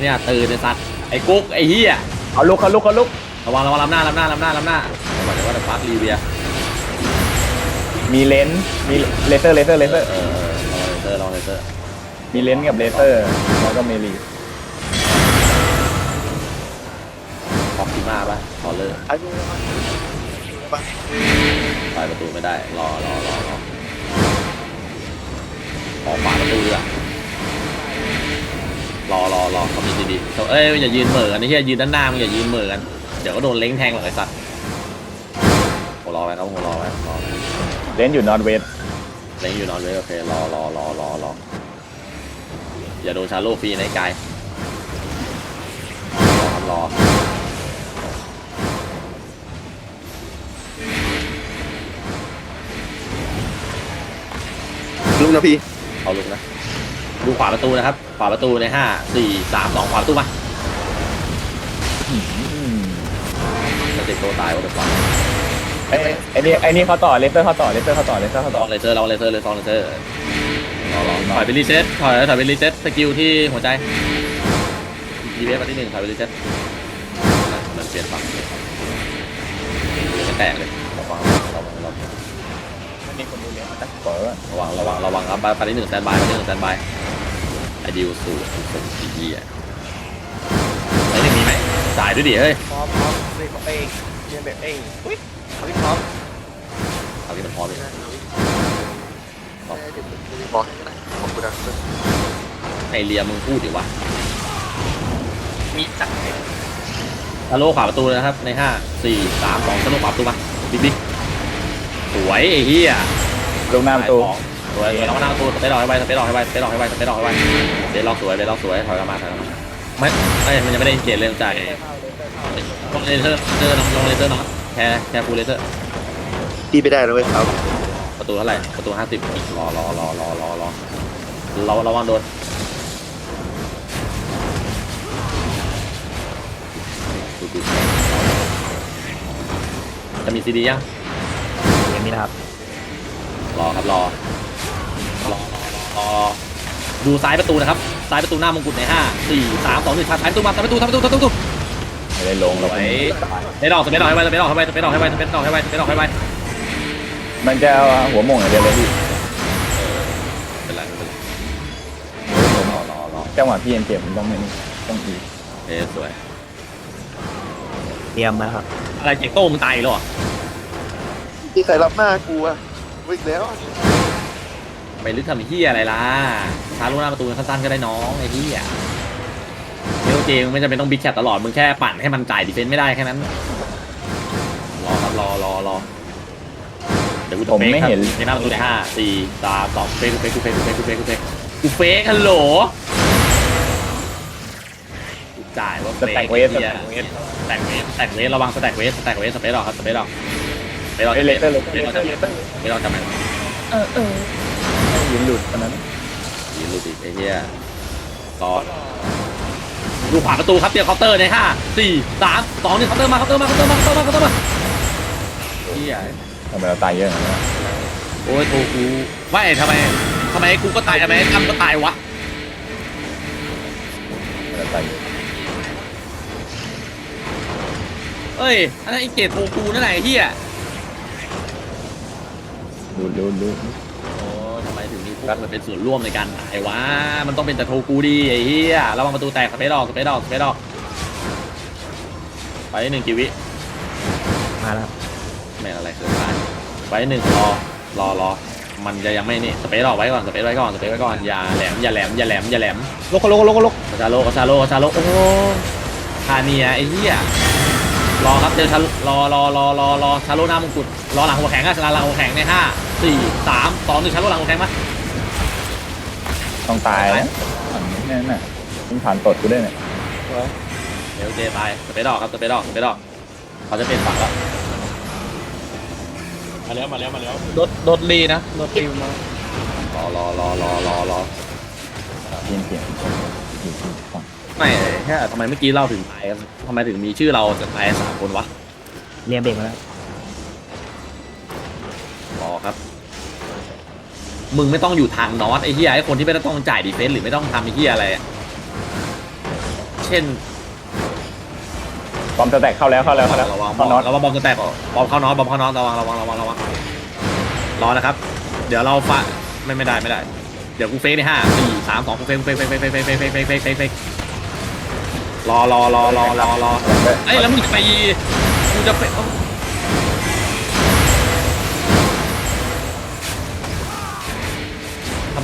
เนี่ยตื่นไอ้สัตว์ไอ้กุ๊กไอ้เหี้ยเอาลุกเขาลุกเขาลุกระวังระวังลำหน้าลำหน้าลำหน้าลำหน้าบอกเลยว่าจะฟักรีเวียมีเลนส์มีเลเซอร์เลเซอร์เลเซอร์ เออเออลองเลเซอร์ลองเลเซอร์มีเลนส์กับเลเซอร์ แล้วก็เมลีฟอกซิมาป่ะขอเลิกไอ้ดูไปปล่อยประตูไม่ได้รอรอรอรอขอฝาประตูดีกว่า รอรอรอเขามีดีๆเอ้ยอย่ายืนเหม่อกันไอ้เหี้ยยืนด้านหน้ามึงอย่ายืนเหม่อกันเดี๋ยวก็โดนเล้งแทงหรอกไอ้สัตว์โหรอไว้ครับโหรอไว้รอไว้เลนส์อยู่นอร์เวสเล้งอยู่นอนเลยโอเครอรอรอรอรออย่าโดนชาโลฟรีในะไอ้กายรอครับรอลุงนะพี่เอาลุกนะ ดูขวาประตูนะครับ ขวาประตูในห้าสี่สามสองขวาประตูมาจะเด็กตัวตายวะเดี๋ยวฟังไอ้ไอ้นี่ไอ้นี่เขาต่อเลเซอร์เขาต่อเลเซอร์เขาต่อเลเซอร์เขาลต่อองเลเซอร์ลองเลเซอร์เลยลองเลเซอร์รอรอถอยไปรีเซ็ตถอยถอยไปรีเซ็ตสกิลที่หัวใจยีเวฟมาที่หนึ่งถอยไปรีเซ็ตนะเหมือนเปลี่ยนฝั่งไม่แตกเลยระวังระวังระวังนี่คนดูเลนส์นะเปิดระวังระวังระวังครับไปที่หนึ่งสแตนบายไปที่หนึ่งสแตนบายไอ ดิวสูตรสุดที่อะไอหนึ่งมีไหมจ่ายด้วยดิเฮ้ยพร้อมพร้อมเล่นเองเรียนแบบเองอุ้ยเอาพี่พร้อมเอาที่มันพร้อมเลยบอกขอบคุณนะไอเรียมึงพูดดิวะมีจัดทะโลขวาประตูนะครับ ในห้าสี่สามสองทะโลขวาประตูมาบิ๊กบิ๊กสวยไอ้เหี้ยลงหน้าประตู สวยสวยน้องหน้าประตูสเปซออกให้ไวสเปซออกให้ไวสเปซออกให้ไวสเปซออกให้ไวเบสล็อกสวยเบสล็อกสวยถอยกลับมาถอยกลับมาไม่ไม่มันยังไม่ได้เกตเรื่องจ่ายลงเลเซอร์เลเซอร์น้องลงเลเซอร์น้องแค่แค่ฟูลเลเซอร์ตีไม่ได้เลยครับประตูเท่าไหร่ประตูห้าสิบรอรอรอรอรอรอเราระวังโดนจะมีซีดียังอย่างนี้นะครับ รอครับรอร อรอรอดูซ้ายประตูนะครับซ้ายประตูหน้ามงกุฎในห้าสี่สามสองหนึ่งท้ายประตูมาท้ายประตูท้ายประตูท้ายประตูไม่ได้ลงเราสวยสเปซออกสเปซออกให้ไวสเปซออกให้ไวสเปซออกให้ไวสเปซออกให้ไวสเปซออกให้ไวมันจะหัวโมงอย่างเดียวเลยพี่เป็นไรเป็นไรรอรอรอจังหวะพี่เอ็นเกมมันต้องไม่นี่ต้องอีเอ้สวยเตรียมนะครับอะไรเจ๊โต้มึงตายอีกแล้วเหรอ ที่ใครรับหน้ากูอะวิ่งแล้ว ไม่ลึกทำเฮียอะไรล่ะช้าลูกหน้าประตูสั้นๆก็ได้น้องไอ้เฮียเมลเจมึงไม่จำเป็นต้องบิ๊กแคทตลอด มึงแค่ปั่นให้มันจ่ายดีเฟนส์ไม่ได้แค่นั้น รอครับรอรอรอเดี๋ยวกูจะผมเฟกไม่ครับเห็นในหน้าประตูในห้าสี่สามสองเฟกกูเฟกกูเฟกกูเฟกกูเฟกกูเฟกกูเฟกฮัลโหลกูจ่ายว่าเฟสกแต็กเวสไอ้หี้ยสแต็กเวสสแต็กเวสสแต็กเวสระวังสแต็กเวสสแต็กเวสสเปซออกครับสเปซออกสเปซออกเอ้ยเลเซอร์เลเซอร์สเลเปซออกเซอร์เลเซอร์สเปซออกจำไหมเออเออ ยิงหลุดตอนนั้นยิงลูกอีกไอ้เหี้ยรอดูขวาประตูครับเตรียมเคาน์เตอร์ในห้าสี่สามสองหนึ่งเคาน์เตอร์มาเคาน์เตอร์มาเคาน์เตอร์มาเคาน์เตอร์มาเคาน์เตอร์มาเหี้ยทำไมเราตายเยอะอย่างนั้นวะโอ้ยโทกูไม่ทำไมทำไมกูก็ตายทำไมทำก็ตายวะทำไมเราตายเยอะเอ้ยอันนั้นไอ้เกตโทกูนั่นแหละไอ้เหี้ยดูดูดูโอ้ทำไมถึงมีพวกมันเป็นส่วนร่วมในการตายวะมันต้องเป็นแต่โทกูดีไอ้เหี้ยระวังประตูแตกสเปซออกสเปซออกสเปซออกไปหนึ่งกิวิมาแล้วไม่อะไรเกินไปไว้หนึ่งรอรอรอมันจะยังไม่นี่สเปซออกไว้ก่อนสเปซไว้ก่อนสเปซไว้ก่อนอย่าแหลมอย่าแหลมอย่าแหลมอย่าแหลมลกลกลกลกกระชาโลกระชาโลกระชาโลโอ้โหคาเนียไอ้เหี้ยรอครับเจอชารอรอรอรอรอชาโลหน้ามงกุฎรอหลังหัวแข็งอะชาหลังหัวแข็งในห้าสี่สามสองหนึ่งชาโลหลังหัวแข็งมา ต้องตายนะอันนี้แน่น่ะมึงผ่านตดกูได้เนี่ยเดี๋ยวเจตายสเปซออกครับสเปซออกสเปซออกเขาจะเป็นฝั่งแล้วมาแล้วมาแล้วมาแล้วรถรถรีนะรถรีมารอรอรอรอรอรอเปลี่ยนเปลี่ยนไม่แค่ทำไมเมื่อกี้เล่าถึงตายกันทำไมถึงมีชื่อเราจะตายสามคนวะเรียนเบรกมาแล้ว มึงไม่ต้องอยู่ทางนอตไอ้เหี้ยไอ้คนที่ไม่ต้องจ่ายดีเฟนส์หรือไม่ต้องทำไอ้เหี้ยอะไรอะเช่นบอมจะแตกเข้าแล้วเข้าแล้วเข้าแล้วระวังบเข้าอมน็อตระวังบอมจะแตกบอมเข้าน็อตบอมเข้าน็อตระวังระวังระวังระวังระวังรอนะครับ เดี๋ยวเราฟะไม่ไม่ได้ไม่ได้ เดี๋ยวกูเฟกในห้าสี่สามสองกูเฟกกูเฟกเฟกเฟกเฟกเฟกเฟกเฟกเฟกเฟกเฟกเฟกรอรอรอรอรอรอเอ้ยแล้วมึงจะไปมึงจะไปเอ้า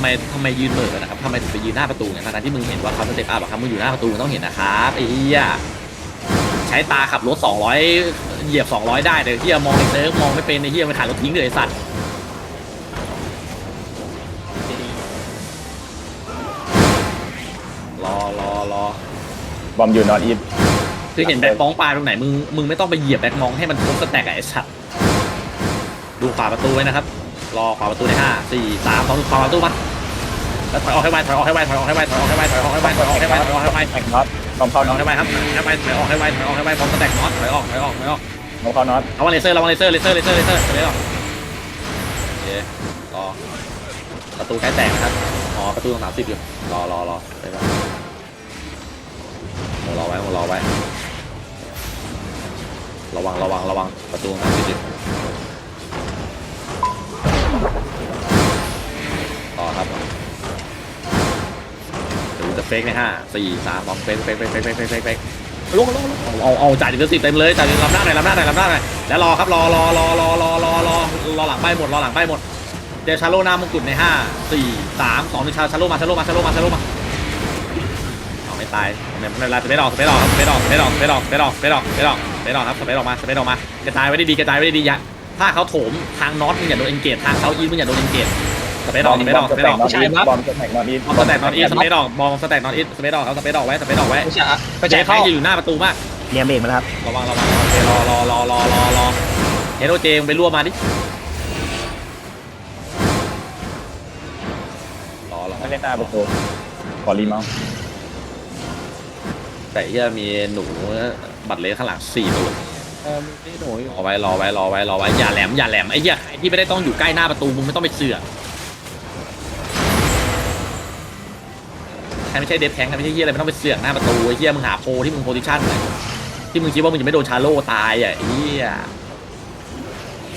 ไมทำไมยืนเหม่อกันนะครับทำไมถึงไปยืนหน้าประตูเนี่ยทั้งๆที่มึงเห็นว่าเขาสเต็ปอัพอะครับมึงอยู่หน้าประตูมึงต้องเห็นนะครับไอ้เหี้ยใช้ตาขับรถ 200 เหยียบ 200 ได้แต่เฮียมองในเซิร์ฟมองไม่เป็นในเฮียมันขายรถทิ้งเลยไอ้สัตว์รอรอรอบอมอยู่นอตอีทคือเห็นแบ็คมองปลาตรงไหนมึงมึงไม่ต้องไปเหยียบแบ็คมองให้มันครบสแต็กอะไอ้สัตว์ดูขวาประตูไว้นะครับ รอขวาประตูในห้าสี่สามสองขวาประตูมา แล้วถอยออกให้ไวถอยออกให้ไวถอยออกให้ไวถอยออกให้ไวถอยออกให้ไวถอยออกให้ไวถอยออกให้ไวแตกน็อตบอมเข้าถอยอน็ออกตให้ไวครับให้ไวถอยออกให้ไวถอยออกให้ไวพร้อมสแต็กน็อตถอยออกถอยออกถอยออกบอมเข้าน็อตระวังเลเซอร์ระวังเลเซอร์เลเซอร์เลเซอร์เลเซอร์เลเซอร์โอเครอประตูใกล้แตกนะครับอ๋อประตูตรงสามสิบอยู่รอรอรอไปก่อนโมรอไว้โมรอไว้ระวังระวังระวังประตูตรงสามสิบอยู่ต่อครับเดี๋ยว จะเฟกในห้าสี่สามสองเฟกเฟกเฟกเฟกเฟกเฟกเฟกเฟกลงลงเอาเอาจ่ายถึงสิบเต็มเลยจ่ายถึงลำหน้าหน่อยลำหน้าหน่อยลำหน้าหน่อยแล้วรอครับรอรอรอรอรอรอรอรอหลังไปหมดรอหลังไปหมดเดชาโลหน้ามงกุฎในห้าสี่สามสองหนึ่งชาชาโลมาชาโลมาชาโลมาชาโลมาเอาไม่ตายไม่เป็นไรสเปซออกสเปซออกครับสเปซออกสเปซออกสเปซออกสเปซออกสเปซออกสเปซออกสเปซออกครับสเปซออกมาสเปซออกมากระจายไว้ได้ดีกระจายไว้ได้ดีอย่าถ้าเขาโถมทางน็อตมึงอย่าโดนเอนเกตทางเซาอีมึงอย่าโดนเอนเกต สเปซออกสเปซออกสเปซออกบอมจะแตกน็อตอีทบอมจะแตกน็อตอีทบอลสแต็กนอนอีสเปซออกบอลสแต็กนอนอีสเปซออกครับสเปซออกไว้สเปซออกไว้ไม่ใช่อะเจ๊เขาอยู่หน้าประตูมากเรียมเบรกมาแล้วครับระวังระวังโอเครอรอรอรอรอรอเฮโรเจมงไปรั่วมาดิรอรอไม่เล่นหน้าประตูขอรีเมาส์แต่ที่มีหนูบัตรเลสข้างหลังสี่ตัวเออไม่หนูอยู่รอไว้รอไว้รอไว้รอไว้อย่าแหลมอย่าแหลมไอ้เหี้ยใครที่ไม่ได้ต้องอยู่ใกล้หน้าประตูมึงไม่ต้องไปเสือก ครไม่ใช่เดฟแทงค์ใครไม่ใช่เหี้ยอะไรไม่ต้องไปเสือกหน้าประตูไอ้เหี้ยมึงหาโพลที่มึงโพซิชั่นเลยที่มึงคิดว่ามึงจะไม่โดนชาโล่ตายอะไอ้เหี้ย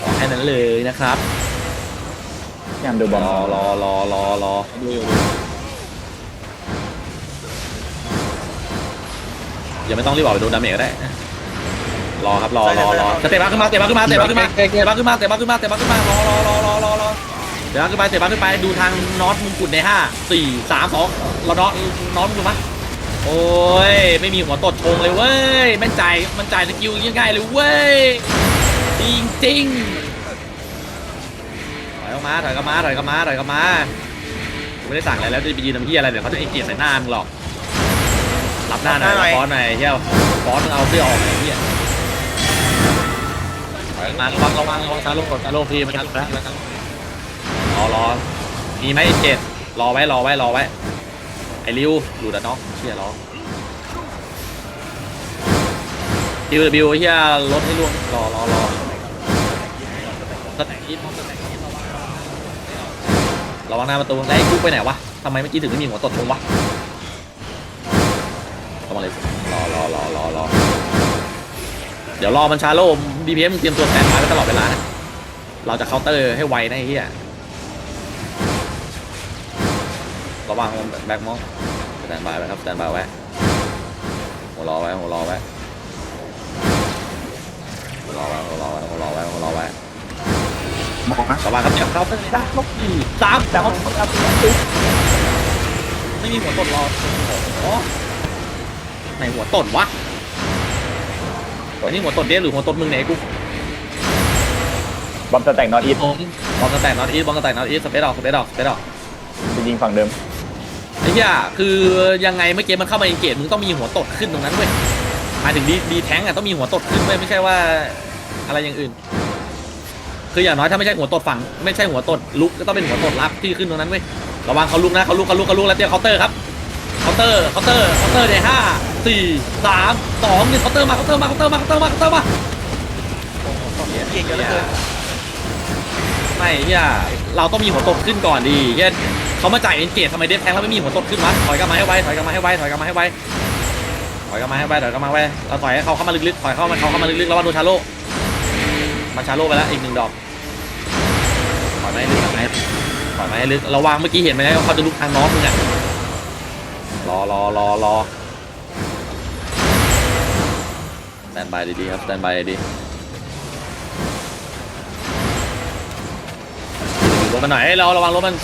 ขอแค่นั้นเลยนะครับยามดูบอมรอรอรอรอรอดูอยู่ยังไม่ต้องรีบออกไปโดนดาเมจก็ได้รอครับรอรอรอสเตปบ้าขึ้นมาสเตปบ้าขึ้นมาสเตปบ้าขึ้นมาสเตปบ้าขึ้นมาสเตปบ้าขึ้นมาสเตปบ้าขึ้นมารอรอรอรอรอรอส เตปบ้าขึ้นไปสเตปบ้าขึ้นไปดูทางน็อตมุมกุฎในห้าสี่สามสองเราน็อตน็อตมุมกุฎมาโอ้ยไม่มีหัวตดชงเลยเว้ยแม่นใจมันจ่ายสกิลง่ายๆเลยเว้ยจริงจริงถอยออกมาถอยกลับมาถอยกลับมาถอยกลับมากูไม่ได้สั่งอะไรแล้วจะไปยืนทำเหี้ยอะไรเดี๋ยวเขาจะเอ็นเกียใส่หน้ามึงหรอกรับหน้าหน่อยรับฟอนต์หน่อยเฮียฟอนต์มึงเอาเสื้อออกหน่อยเฮียถอยมาระวังระวังระวังซาโลกดซาโลพีมันกันแล้วกันร อรอมีไหมเจ็ดรอไว้รอไว้รอไว้ ไอ้ริวหลุดอะน้องเฮียรอบิวบิวเฮียรถให้ล่วงรอรอรอสแต็กอีทสแต็กอีทระวังระวังหน้าประตูแล้วไอ้กุ๊กไปไหนวะทำไมเมื่อกี้ถึงไม่มีหัวตดชงวะเข้ามาเลยรอรอรอรอรอเดี๋ยวรอมันชาโลม BPM มึงเตรียมตัวแสนมาไว้ตลอดเวลานะเราจะเคาน์เตอร์ให้ไวนะไอ้เฮีย ระวังแบ็คมองสแตนบายไว้ครับสแตนบายไว้หัวรอไว้หัวรอไว้หัวรอไว้หัวรอไว้หัวรอไว้หัวรอไว้มองนะระวังครับเดี๋ยวเคาน์เตอร์ได้ลบสี่สามแต่ว่าไม่มีหัวตดรอโอ้ไหนหัวตดวะอันนี้หัวตดเดียหรือหัวตดมึงไหนกูบอมจะแตกน็อตอีทผมบอลสแต็กน็อตอีทบอลสแต็กน็อตอีทสเปซออกสเปซออกสเปซออกจะยิงฝั่งเดิมไอ้ เหี้ยคือยังไงเมื่อกี้มันเข้ามาเอนเกตมึงต้องมีหัวตดขึ้นตรงนั้นเว้ยหมายถึงดีดีแทงอะต้องมีหัวตดขึ้นเว้ยไม่ใช่ว่าอะไรอย่างอื่น คืออย่างน้อยถ้าไม่ใช่หัวตดฝั่งไม่ใช่หัวตดลุกก็ต้องเป็นหัวตดรับที่ขึ้นตรงนั้นเว้ยระวังเขาลุกนะเขาลุกเขาลุกเขาลุกแล้วเตรียมเคาน์เตอร์ครับเคาน์เตอร์เคาน์เตอร์เคาน์เตอร์ในห้าสี่สามสองหนึ่งเคาน์เตอร์มาเคาน์เตอร์มาเคาน์เตอร์มาเคาน์เตอร์มาเคาน์เตอร์มาเก่งเยอะเหลือเกินไม่เฮียเราต้องมีหัวตดขึ้นก่อนดีเฮีย เขามาจ่ายเอ็นเกตทำไมเดฟแทงแล้วไม่มีหัวตดขึ้นวะถอยกลับมาให้ไวถอยกลับมาให้ไวถอยกลับมาให้ไวถอยเข้ามาให้ไปถอยเข้ามาไปเราถอยให้เขาเข้ามาลึกๆถอยเข้ามาเขาเข้ามาลึกๆแล้วว่าโดนชาโลมาชาโลไปแล้วอีกหนึ่งดอกถอยมาให้ลึกถอยมาให้ถอยมาให้ลึกระวังเมื่อกี้เห็นไหมว่าเขาจะลุกทางน้องมึงอะรอรอรอรอสแตนบายดีๆครับสแตนบายดีๆ ถมันหน่อยเอ้ยเราระวังรถมัน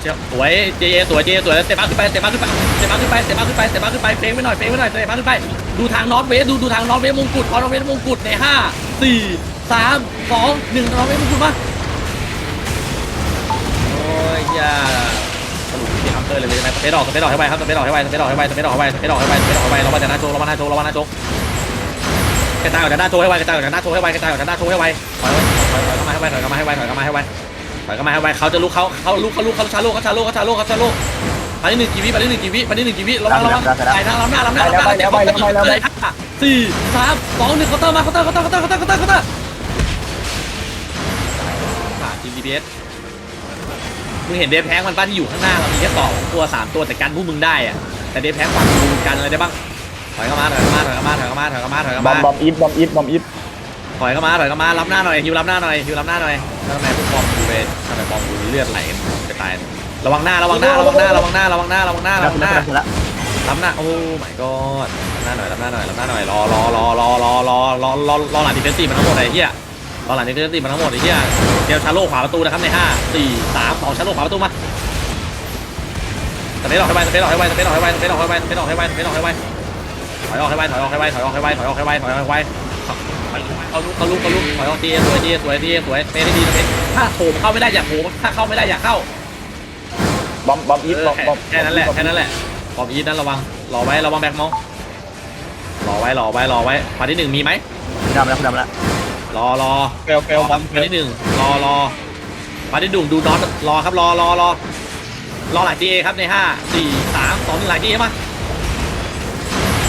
เชี่ยสวยเจเจสวยเจสวยเตะบ้าขึ้นไปเตะบ้าขึ้นไปเตะบ้าขึ้นไปเตะบ้าขึ้นไปเตะบ้าขึ้นไปเฟงไว้หน่อยเฟงไว้หน่อยเตะบ้าขึ้นไปดูทางนอตเวสดูดูทางนอตเวสมงกุฎขอนอตเวสมงกุฎในห้าสี่สามสองหนึ่งนอตเวสมงกุฎมาโอ้ยอย่าสรุปที่ฮัมเตอร์เลยเลยไหมสเปซออกสเปซออกให้ไวครับสเปซออกให้ไวสเปซออกให้ไวสเปซออกให้ไวสเปซออกให้ไวสเปซออกให้ไวระวังจะหน้าโจระวังหน้าโจระวังหน้าโจกระจายออกจากหน้าโจให้ไวกระจายออกจากหน้าโจให้ไวกระจายออกจากหน้าโจให้ไวถอยถอยถอยเข้ามาให้ไวถอยเข้ามาให้ไวถอยเข้ามาให้ไว ถอยเข้ามาให้ไวเขาจะลุกเขาเขาลุกเขาลุกเขาชาโลเขาชาโลเขาชาโลเขาชาโลไปที่หนึ่งกีวิไปที่หนึ่งกีวิไปที่หนึ่งกีวิระวังระวังไปทางล้ำหน้าล้ำหน้าล้ำหน้าเจ็บเขาเตอร์เลยห้าสี่สามสองหนึ่งเคาน์เตอร์มาเคาน์เตอร์เคาน์เตอร์เคาน์เตอร์เคาน์เตอร์เคาน์เตอร์เคาน์เตอร์ผ่านทีมดีพีเอสมึงเห็นเดฟแพงมันป้าที่อยู่ข้างหน้าเรามีแค่สองตัวสามตัวแต่กันพวกมึงได้อะแต่เดฟแพงฝั่งกูกันอะไรได้บ้างถอยเข้ามาถอยเข้ามาถอยเข้ามาถอยเข้ามาถอยเข้ามาถอยเข้าบอมามบอมอีฟบอมอีฟบอมอีฟถ อยเข้ามาถอยเข้ามารับหน้าหน่อยฮิวรับหน้าหน่อยฮิวรับหน้าหน่อยแล้วทำไมพวกบอมกูไปทำไมบอมกูเลือดไหลจะตายระวังหน้าระวังหน้าระวังหน้าระวังหน้าระวังหน้าระวังหน้าระวังหน้าแล้วรับหน้าโอ้ my god รับหน้าหน่อยรับหน้าหน่อยรับหน้าหน่อยรอรอรอรอรอรอรอรอรอหลังดิเฟนซีมันทั้งหมดไอ้เหี้ยรอหลังดิเฟนซีมันทั้งหมดไอ้เหี้ยเดี๋ยวชาโลขวาประตูนะครับในห้าสี่สามสองชาโลขวาประตูมาสเปซออกให้ไวสเปซออกให้ไวสเปซออกให้ไวสเปซออกให้ไวสเปซออกให้ไวสเปซออกให้ไวถอยออกให้ไวถอยออกให้ไวถอยออกให้ไวถอยออกให้ไวถอยออกให้ไว เขาลุกเขาลุกเขาลุกถอยออกทีสวยทีสวยทีสวยเปย์ได้ดีนะเปย์ถ้าโถมเข้าไม่ได้อย่าโถมถ้าเข้าไม่ได้อย่าเข้าบอมบอมอีฟเอบออมแค่บอมแค่นั้นแหละแค่นั้นแหละบอมอีทนั้นระวังรอไว้ระวังแบ็คมองรอไว้รอไว้รอไว้พาร์ทที่หนึ่งมีไหมคุณดำแล้วคุณดำแล้วรอรอเฟลเฟลบอมเฟพาร์ทลที่หนึ่งรอรอพาร์ทที่หนึ่งดูน็อตรอครับรอรอรอรอหลังจีเอครับในห้าสี่สามสองหนึ่งหลังจีเอมา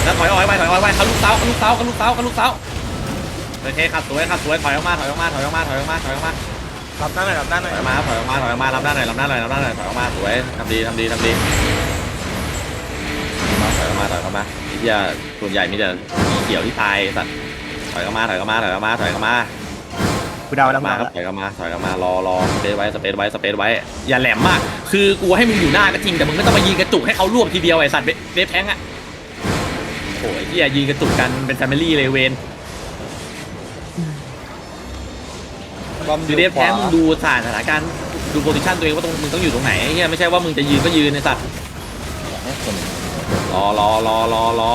แล้วถอยออกให้ไวถอยออกให้ไวเขาลูกเสาเขาลูกเสาเขาลูกเสาเขาลูกเสา โอเคครับสวยครับสวยถอยออกมาถอยออกมาถอยออกมาถอยออกมาถอยออกมารับหน้าหน่อยรับหน้าหน่อยอยออกมาถอยออกมาถอยออกมารับหน้าหน่อยรับหน้าหน่อยรับหน้าหน่อยถอยออกมาสวยทำดีทำดีทำดีถอยเข้ามาถอยเข้ามาอ้เหี้ยส่วนใหญ่มีแต่สีเขียวที่ตายสัตว์ถอยเข้ามาถอยเข้ามาถอยเข้ามาถอยเข้ามาคุณดำแล้วมาครับถอยเข้ามาถอยเข้ามารอรอสเปซไว้สเปซไว้สเปซไว้ อย่าแหลมมาก คือกูให้มึงอยู่หน้าก็จริงแต่มึงไม่ต้องมายิงกระจุกให้เขารวบทีเดียวไอ้สัตว์เวฟแทงอะโอ้ยเหี้ยยิงกระจุกกันเป็นแฟมิลี่เลยเวน บอมอคือยู่เวฟขแทวางมึงดูสถานการณ์ดูโพซิชันตัวเองว่าตรงมึงต้องอยู่ตรงไหนไอ้เหี้ยไม่ใช่ว่ามึงจะยืนก็ยืนไอ้สัตว์รอรอรอรอรอ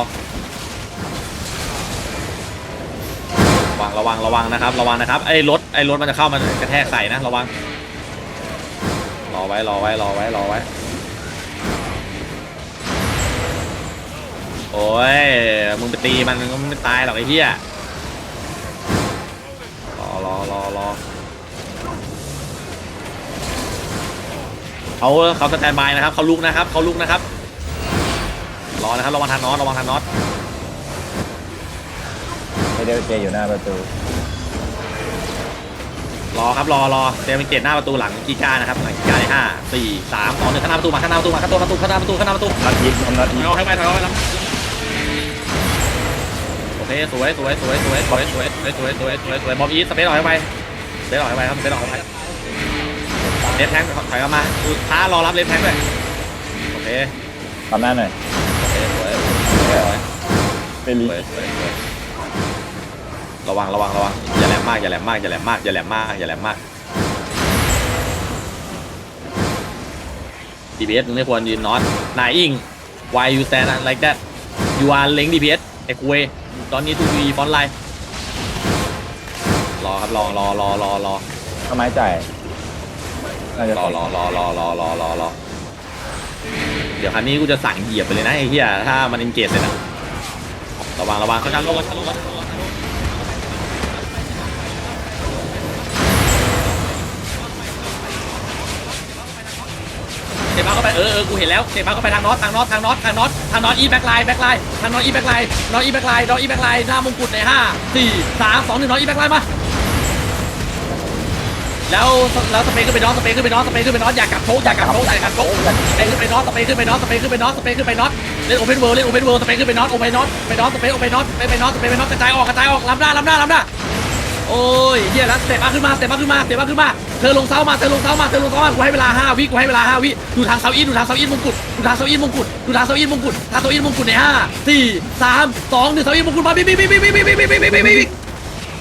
ระวังระวังระวังนะครับระวังนะครับไอ้รถไอ้รถมันจะเข้ามากระแทกใส่นะระวังรอไว้รอไว้รอไว้รอไว้โอ้ยมึงไปตีมันมันก็ไม่ตายหรอกไอ้เหี้ยรอรอรอรอ เขาเขาสแตนบายนะครับเขาลุกนะครับเขาลุกนะครับรอนะครับระวังทานน็อตระวังทานน็อตไม่ได้เจอยู่หน้าประตูรอครับรอรอเจมิเกตหน้าประตูหลังกีก้านะครับหลังกีก้าในห้าสี่สามสองหนึ่งข้างหน้าประตูมาข้างหน้าประตูมาข้างหน้าประตูข้างหน้าประตูข้างหน้าประตูน็อตอีฟบอมน็อตถอีอยฟออกให้ไปถอยออกไปแล้วโอเคสวยสวยสวยสวยสวยสวยสวยสวยสวยสวยสวยบอมอีสสเปซออกให้ไปสเปซออกให้ไปครับสเปซออกให้ไป เลฟแทงถอยกลับมาท้ารอรับเลฟแทงด้วยโอเคทำหน้าหน่อยโอเคสวยสวยเฟลีสวยสวยสวยระวังระวังระวังอย่าแหลมมากอย่าแหลมมากอย่าแหลมมากอย่าแหลมมากอย่าแหลมมาก DPS มึงไม่ควรยืนนอนนายอิง why you stand like that you are เล็ง DPS ไอ้คุยตอนนี้ทูวีฟอนไลน์รอครับรอรอรอรอรอทำไมจ่าย น่าจะรอรอรอรอรอรอรอรอเดี๋ยวคันนี้กูจะสั่งเหยียบไปเลยนะไอ้เหี้ยถ้ามันเอนเกจเลยนะระวังระวังเขาจะลงเขาจะลงเขาจะลงเตะบ้าเข้าไปเออเออกูเห็นแล้วเตะบ้าเข้าไปทางน็อตทางน็อตทางน็อตทางน็อตทางน็อตอีแบ็คไลน์แบ็คไลน์ทางน็อตอีแบ็คไลน์น็อตอีแบ็คไลน์น็อตอีแบ็คไลน์หน้ามงกุฎในห้าสี่สามสองหนึ่งน็อตอีแบ็คไลน์มา แล้วแล้วสเปคขึ้นไปน็อตสเปคขึ้นไปน็อตสเปคขึ้นไปน็อตอย่ากลับโชกอย่ากลับโชกอย่ากลับโชกสเปคขึ้นไปน็อตสเปคขึ้นไปน็อตสเปคขึ้นไปน็อตสเปคขึ้นไปน็อตเล่นโอเพนเวิลด์เล่นโอเพนเวิลด์สเปคขึ้นไปน็อตโอเพนน็อตไปน็อตสเปคโอเพนน็อตไปไปน็อตสเปคไปน็อตกระจายออกกระจายออกล้ำหน้าล้ำหน้าล้ำหน้าโอ้ยเฮียแล้วสเต็ปมาขึ้นมาสเต็ปมาขึ้นมาสเต็ปมาขึ้นมาเธอลงเสามาเธอลงเสามาเธอลงเสามากูให้เวลาห้าวิกูให้เวลาห้าวิดูทางเสาอินดูทางเสาอินมงกุฎดูทางเสาอินมงกุฎดูทางเสาอินมงกุฎทางเสาอินมงกุฎในห้าสี่สามสองหนึ่งเสาอินมงกุฎมาบิ๊กบิ๊กบิ๊กบิ๊กบิ๊กบิ๊กบิ๊กบิ๊กบิ๊ก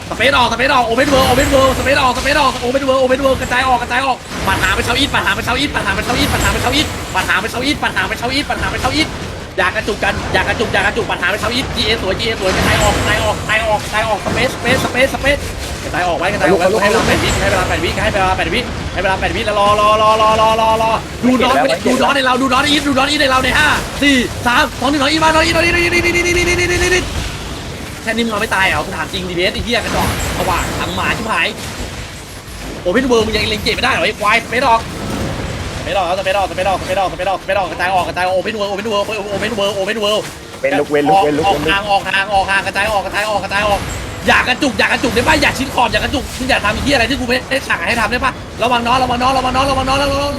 สเปซออกสเปซออกโอเพนเวิร์โอเพนเวิร์สเปซออกสเปซออกโอเพนเวิร์โอเพนเวิร์กระจายออกกระจายออกปัญหาไปเชาอีทปัญหาไปเชาอีทปัญหาไปเชาอีทปัญหาไปเชาอีทปัญหาไปเชาอีทปัญหาไปเชาอีทปัญหาไปเชาอีทอยากกระจุกกันอยากกระจุกอยากกระจุกปัญหาไปเชาอีทจีเอสวยจีเอสวยกระจายออกกระจายออกกระจายออกกระจายออกสเปซสเปซสเปซสเปซกระจายออกไว้กระจายออกไว้ให้เวลาแปดวิให้เวลาแปดวิให้เวลาแปดวิให้เวลาแปดวิแล้วรอรอรอรอรอรอรอดูน้องดูน้องในเราดูน้องอีทดูน้องอีทในเราในห้าสี่สามสองหนึ่งน้องอีทมาน้องอีทน้องอีทน้องอีทน้องอีทน้องอีท แค่นี้มึงเอาไม่ตายเหรอกูถามจริงดีเบสไอ้เหี้ยกระจอกสว่างทางหมาชิบหายโอ้พี่เบิร์มึงยังเล็งเจ็บไม่ได้เหรอไอ้ควายสเปดออกสเปดออกสเปดออกสเปดออกสเปดออกสเปดออกสเปดออกกระจายออกกระจายออกโอเพนเวิร์โอเพนเวิร์โอเพนเวิร์โอเพนเวิร์เป็นลุกเว้นลุกเว้นลุกออกเว้นทางออกทางออกทางกระจายออกกระจายออกกระจายออกอยากกระจุกอยากกระจุกได้ป่ะอยากชิ้นขอบอยากกระจุกมึงอยากทำไอ้เหี้ยอะไรที่กูไม่ได้สั่งให้ทำได้ป่ะระวังน้องระวังน้องระวังน้องระวังน้องระวังน้อง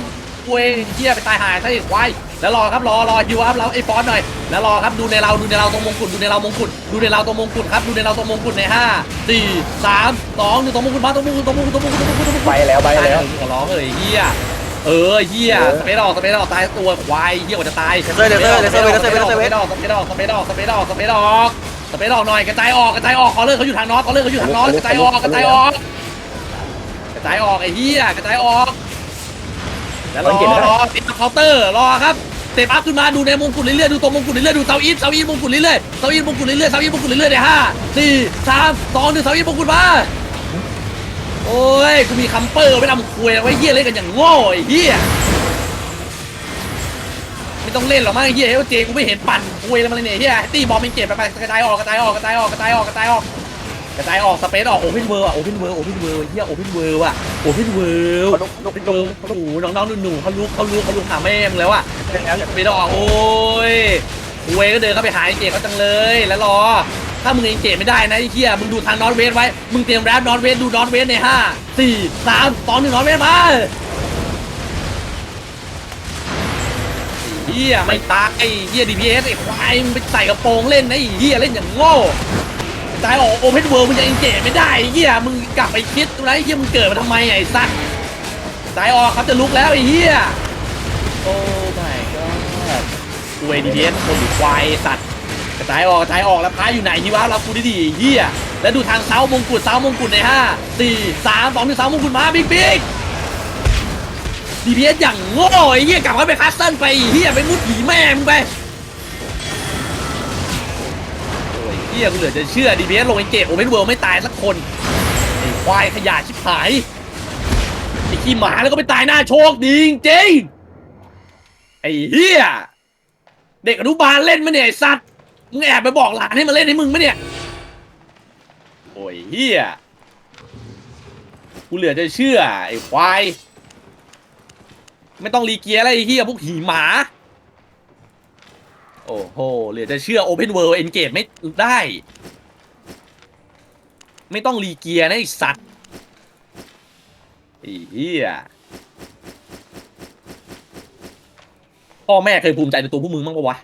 กูเองเหี้ยไปตายหายซะอีกควาย แล้วรอครับรอรอฮิวครับเราไอ้ฟอนหน่อยแล้วรอครับดูในเราดูในเราตรงมงกุฎดูในเรามงกุฎดูในเราตรงมงกุฎครับดูในเราตรงมงกุฎในห้าสี่สามสองหนึ่งตรงมงกุฎมาตรงมงกุฎตรงมงกุฎตรงมงกุฎตรงมงกุฎตรงมงกุฎไปแล้วไปแล้ว ขอร้องเลยเฮียเออเฮียเออสเปซออกสเปซออกตายตัวควายเฮียกว่าจะตายเลเซอร์เลเซอร์เลเซอร์เลเซอร์เลเซอร์สเปซออกสเปซออกสเปซออกสเปซออกสเปซออกสเปซออกหน่อยกระจายออกกระจายออกขอเลิกเขาอยู่ทางน็อตขอเลิกเขาอยู่ทางน็อตกระจายออกกระจายออกกระจายออกไอ้เฮียกระจายออกแล้วรอรอติดเคาน์เตอร์รอครับ เตะอัพขึ้นมาดูในมงกุฎเรื่อยๆดูตรงมงกุฎเรื่อยๆดูเซาอีทเซาอีทมงกุฎเรื่อยๆเซาอีทมงกุฎเรื่อยๆเซาอีทมงกุฎเรื่อยๆในห้าสี่สามสองหนึ่งเซาอีทมงกุฎมาโอ้ยกูมีคัมเปอร์ไว้ทำคุยไว้เฮี้ยเล่นกันอย่างโง่ไอ้เฮี้ยไม่ต้องเล่นหรอกมั้งไอ้เฮี้ยเอลเจกูไม่เห็นปั่นคุยแล้วมันเลยเนี่ยเฮี้ยตีบอลเป็นเก็บไปไปกระจายออกกระจายออกกระจายออกกระจายออกกระจายออก ระจายออกสเปซออกโอเพนเวิร์อะโอเพนเวิร์โอเพนเวิร์เฮียโอเพนเวิร์อะโอเพนเวิร์ลุกลุกโอ้โหน้องๆหนูๆเขารู้เขารู้เขารู้หาแม่มึงแล้วอะแล้วสเปซออกโอ้ยคุยก็เดินเข้าไปหาไอ้เจเขาจังเลยแล้วรอ ถ้ามึงเองเจ็บไม่ได้นะไอ้เหี้ยมึงดูทางนอร์เวสไว้มึงเตรียมแรปนอร์เวสดูนอร์เวสในห้าสี่สามสองหนึ่งนอร์เวสมาไอ้เหี้ยไม่ตายไอ้เหี้ยดีพีเอสไอ้ควายมึงไปใส่กระโปรงเล่นนะไอ้เหี้ยเล่นอย่างโง่ ตายออกโอเพนเวิร์มึงยังเองเจ็บไม่ได้ไอ้เหี้ยมึงกลับไปคิดดูนะไอ้เหี้ยมึงเกิดมาทำไมไอ้สัตว์ตายออกครับจะลุกแล้วไอ้เหี้ยโอ้ my god กูเอดีพีเอสคนหรือควายไอ้สัตว์กระจายออกกระจายออกแล้วพายอยู่ไหนที่วะรับกูดีๆเฮียแล้วดูทางเสามงกุฎเสามงกุฎในห้าสี่สามสองหนึ่งเสามงกุฎมาบิ๊กบิ๊กดีเอสอย่างโง่ไอ้เฮียกลับเข้าไปคัสเซิลไปไอ้เฮียไปมุดผีแม่มึงไป เฮียกูเหลือจะเชื่อดีพีเอสลงไอ้เกตโอเวนเวิร์ไม่ตายสักคนไอ้ควายขยะชิบหายไอ้ขี้หมาแล้วก็ไปตายหน้าโชคดีจริงไอ้เฮียเด็กอนุบาลเล่นมาเนี่ยไอ้สัตว์มึงแอบไปบอกหลานให้มาเล่นให้มึงไหมเนี่ยโอ้ยเฮียกูเหลือจะเชื่อไอ้ควาย ไม่ต้องรีเกียร์อะไรไอ้เฮียพวกหีหมา โอ้โหเหลือจะเชื่อ Open World Engage ไม่ได้ ไม่ต้องรีเกียร์นะไอสัตว์ไอ้เฮียพ่อแม่เคยภูมิใจในตัวพวกมึงมั้างปะวะ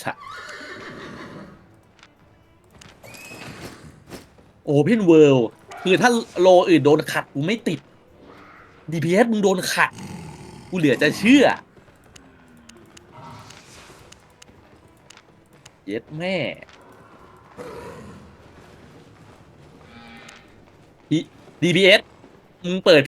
สัตว์โอเพนเวิลด์คือถ้าโลอื่นโดนขัดกูไม่ติด DPS มึงโดนขัด กูเหลือจะเชื่อ เย็ดแม่ดีดีบีเอสมึงเปิด